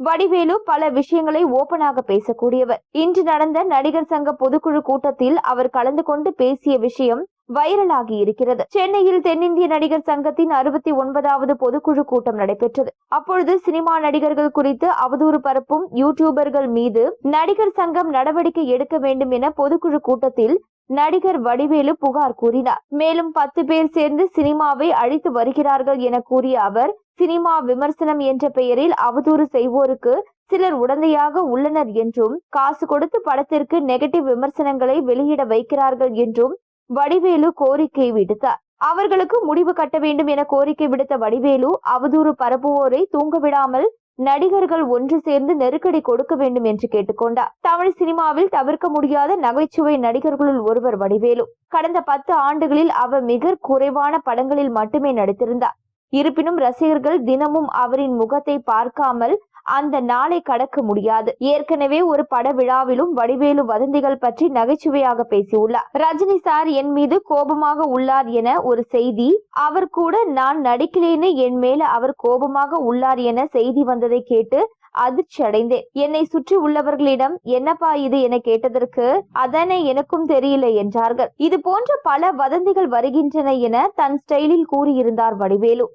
வடிவேலு பல விஷயங்களை ஓபனாக பேசக்கூடியவர். இன்று நடந்த நடிகர் சங்க பொதுக்குழு கூட்டத்தில் அவர் கலந்து கொண்டு பேசிய விஷயம் வைரலாகி இருக்கிறது. சென்னையில் தென்னிந்திய நடிகர் சங்கத்தின் அறுபத்தி ஒன்பதாவது பொதுக்குழு கூட்டம் நடைபெற்றது. அப்பொழுது சினிமா நடிகர்கள் குறித்து அவதூறு பரப்பும் யூடியூபர்கள் மீது நடிகர் சங்கம் நடவடிக்கை எடுக்க வேண்டும் என பொதுக்குழு கூட்டத்தில் நடிகர் வடிவேலு புகார் கூறினார். மேலும் பத்து பேர் சேர்ந்து சினிமாவை அழித்து வருகிறார்கள் என கூறிய அவர் சினிமா விமர்சனம் என்ற பெயரில் அவதூறு செய்வோருக்கு சிலர் உடந்தையாக உள்ளனர் என்றும் காசு கொடுத்து படத்திற்கு நெகட்டிவ் விமர்சனங்களை வெளியிட வைக்கிறார்கள் என்றும் வடிவேலு கோரிக்கை விடுத்தார். அவர்களுக்கு முடிவு கட்ட வேண்டும் என கோரிக்கை விடுத்த வடிவேலு அவதூறு பரப்புவோரை தூங்க விடாமல் நடிகர்கள் ஒன்று சேர்ந்து நெருக்கடி கொடுக்க வேண்டும் என்று கேட்டுக்கொண்டார். தமிழ் சினிமாவில் தவிர்க்க முடியாத நகைச்சுவை நடிகர்களுள் ஒருவர் வடிவேலு. கடந்த பத்து ஆண்டுகளில் அவர் மிக குறைவான படங்களில் மட்டுமே நடித்திருந்தார். இருப்பினும் ரசிகர்கள் தினமும் அவரின் முகத்தை பார்க்காமல் அந்த நாளை கடக்க முடியாது. ஏற்கனவே ஒரு பட விழாவிலும் வடிவேலு வதந்திகள் பற்றி நகைச்சுவையாக பேசியுள்ளார். ரஜினி சார் என் மீது கோபமாக உள்ளார் என ஒரு செய்தி அவர் கூட நான் நடிக்கலேன்னு என் மேல அவர் கோபமாக உள்ளார் என செய்தி வந்ததை கேட்டு அதிர்ச்சி அடைந்தேன் என்னை சுற்றி உள்ளவர்களிடம் என்னப்பா இது? என கேட்டதற்கு அதனை எனக்கும் தெரியல என்றார்கள். இது போன்ற பல வதந்திகள் வருகின்றன என தன் ஸ்டைலில் கூறியிருந்தார் வடிவேலு.